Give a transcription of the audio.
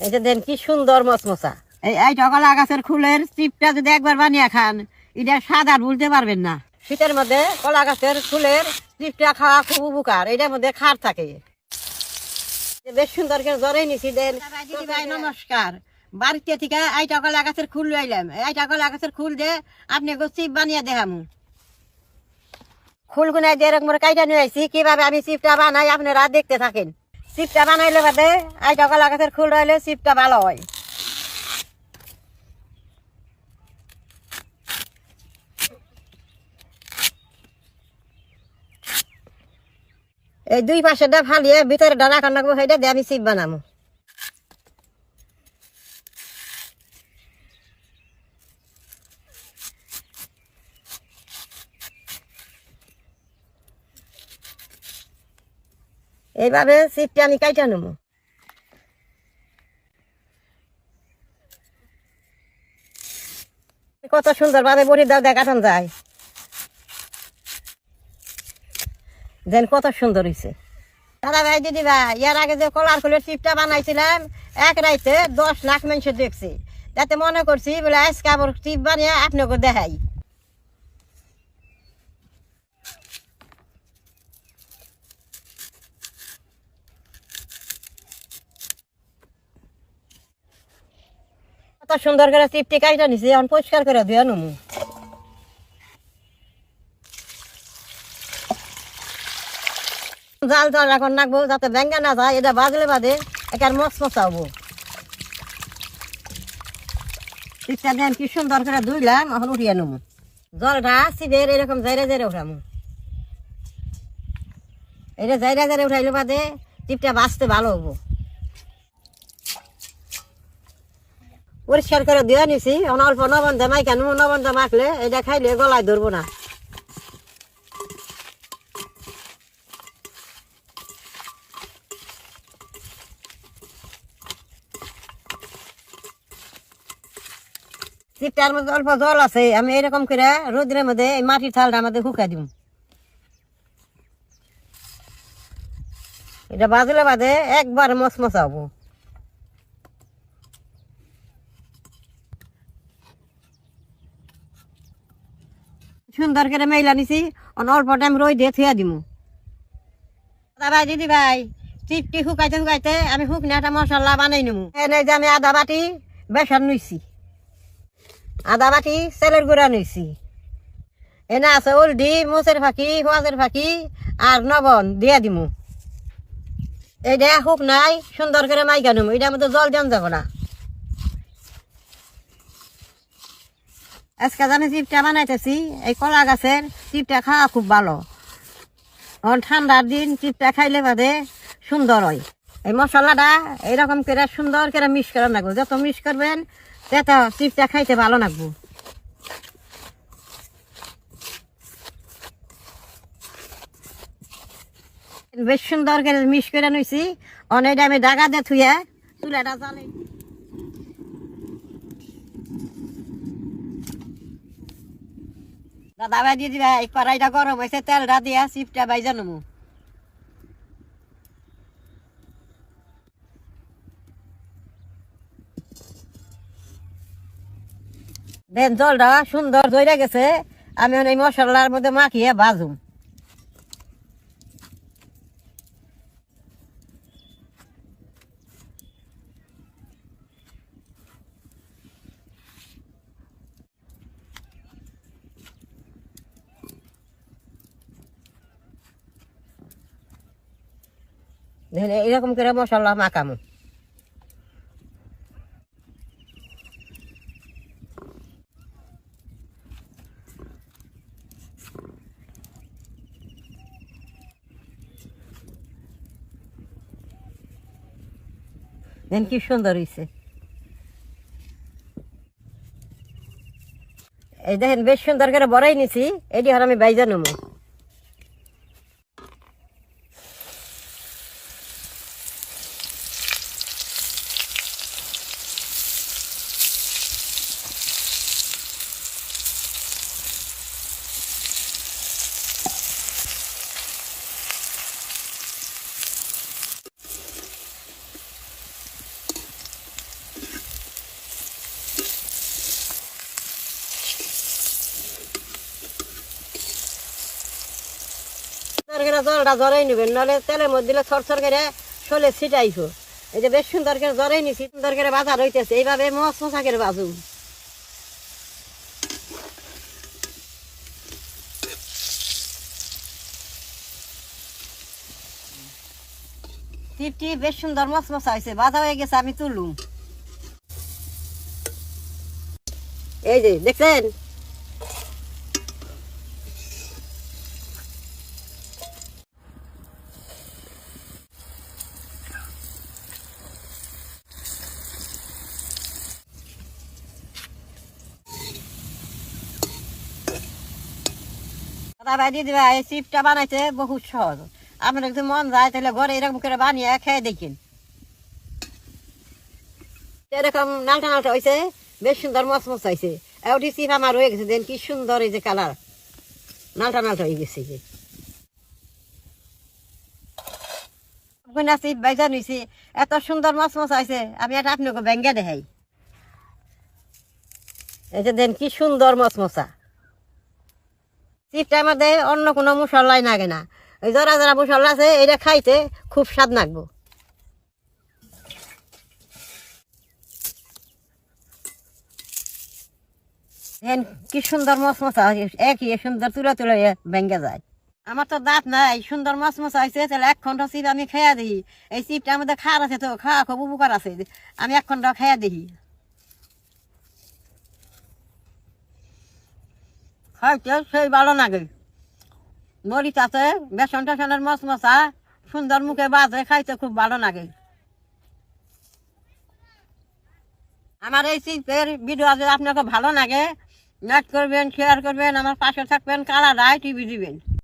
এই যে দেন কি সুন্দর মচমচা। এই এই টকলা গাছের ফুলের চিপটা যদি একবার বানিয়ে খান এটা স্বাদ আর ভুলতে পারবেন না। শীতের মধ্যে কলা গাছের ফুলের চিপটা খাওয়া খুব উপকার এটার মধ্যে খার থাকে। বেশ সুন্দর করে জ্বরে নিছি দেন। ভাই নমস্কার। বাড়িতে থেকে এই টকলা গাছের ফুল লইলাম এই টকলা গাছের ফুল দিয়ে আপনি চিপ বানিয়ে দেখামু। ফুলগুনা দিয়ে এরকম কাইটা নিয়ে আইছি কীভাবে আমি চিপটা বানাই আপনারা দেখতে থাকেন। চিপটা বানাইলে বাদে, আই টকলা গাছের ফুল রইলে চিপটা ভালো হয়। এই দুই পাশে ডা ফালিয়ে ভিতরে ডানা কান্না সেইটা দিয়ে আমি চিপ বানামো এইভাবে চিপটা আমি কাইটা নেব। কত সুন্দর ভাবে বড়ি দাও দেখাটান যায়। দেন কত সুন্দর হয়েছে দাদা ভাই, দিদি ভাই, ইয়ার আগে যে কলার ফুলের চিপটা বানাইছিলাম, এক রাইতে দশ লাখ মানুষ দেখছি। তাতে মনে করছি, বলে আজকে আবার চিপ বানিয়ে আপনাকে দেখাই। সুন্দর করে চিপটি কাইটা নিছি, এখন পরিষ্কার করে দিয়ে নমু। জাল জাল এখন রাখব যাতে ব্যাঙ্গা না যায়, এটা বাজলে বাদে একার মশ মশা হব চিপটা দেন কি সুন্দর করে ধুইলাম, এখন উঠিয়ে নেব জলটা সিবের এরকম জাইরে জাইরে উঠামু। এটা জাইরে জাইরে উঠাইলে বাদে চিপটা বাঁচতে ভালো হব। পরিষ্কার করে দিয়ে নিছি। অল্প নবন্ধ মাই কেন নবন্ধ মাখলে এটা খাইলে গলায় ধরবো না। চিপটার মধ্যে অল্প জল আছে, আমি এরকম করে রোদ্রের মধ্যে এই মাটির থালটা আমাদের শুকাই দিব। এটা বাজলে বাদে একবার মচমচা হব সুন্দর করে মেলা নিছি অল্প টাইম রই দিয়ে থুয়া দিমু। ভাই, দিদি ভাই চিপটি শুকাইতে শুকাইতে আমি শুকনা একটা মশলা বানাই নিমু। এনে যে আমি আদা বাটি, বেসন নিছি আদা বাটি, চেলের গুঁড়া নিছি এনে আছে হলদি মোচের ফাঁকি হোয়াজের ফাঁকি, আর নবন দিয়া দিমু। এইটা শুক নাই সুন্দর করে মাইকা নিমু, এটার মধ্যে জল দিয়ান যাব না। আজকে জানি চিপটা বানাইতেছি। এই কলা গাছের চিপটা খাওয়া খুব ভালো। এখন ঠান্ডার দিন চিপটা খাইলে বাদে সুন্দর হয়। এই মশলাটা এইরকম করে সুন্দর করে মিক্স করা লাগবো। যত মিক্স করবেন তত চিপটা খাইতে ভালো লাগবো। বেশ সুন্দর করে মিক্স করে নিছি। অনেক আমি ডাগা দিয়ে থুয়ে চুলাটা জ্বালাই দাদা ভাই দিয়ে দিবা এই কড়াইটা গরম হয়েছে, তেলটা দিয়া চিপটা বাইজা জানো দেন, জলটা সুন্দর ধরে গেছে, আমি এই মশলার মধ্যে মাখিয়ে ভাজুম। দেখেন এরকম করে মশলা মাখামু। দেখেন কি সুন্দর হয়েছে এই দেখেন বেশ সুন্দর করে বড়াই নিছি, এটি হর আমি বাইজা নেব। করে জলটা জরাই নেবেন, নাহলে তেলের মধ্যে দিলে ছড়ছড় করে শোলে ছিটাইব এই যে বেশ সুন্দর করে জরাই নিছি, সুন্দর করে বাজার হইতেছে, এইভাবে মশ মশা করে বাজুম। টিপটি বেশ সুন্দর মশ মশা হয়েছে বাজা হয়ে গেছে, আমি তুলুম এই যে দেখছেন সহজ। আপনার যদি মন যায় ঘরে এরকম করে বানিয়ে খেয়ে বেশ সুন্দর কি সুন্দর কালার হয়ে গেছে যে। চিপ এত সুন্দর মচমচ হয়েছে আমি এটা আপনাকে ব্যাঙ্গে দেখাই। এই যে দেন কি সুন্দর মচমচা। চিপটার মধ্যে অন্য কোনো মশলাই লাগে না। ওই জরা জরা মশলা আছে এটা খাইতে খুব স্বাদ লাগবো কি সুন্দর মশমশা একই সুন্দর তুলে তুলে ভেঙে যায়। আমার তো দাঁত নাই, সুন্দর মশমশা হয়েছে। তাহলে এক খন্ড চিপ আমি খেয়া দিই। এই চিপটার মধ্যে খার আছে তো, খাওয়া খুব উপকার আছে। আমি এক খন্ড খেয়া দিই। খাইতে সেই ভালো লাগে মরিচ আছে, বেসন টেসনের মশমশা সুন্দর মুখে বাজে, খাইতে খুব ভালো লাগে আমার এই শিল্পের ভিডিও যদি আপনাকে ভালো লাগে লাইক করবেন শেয়ার করবেন, আমার পাশে থাকবেন কারা রায় টিভি দিবেন।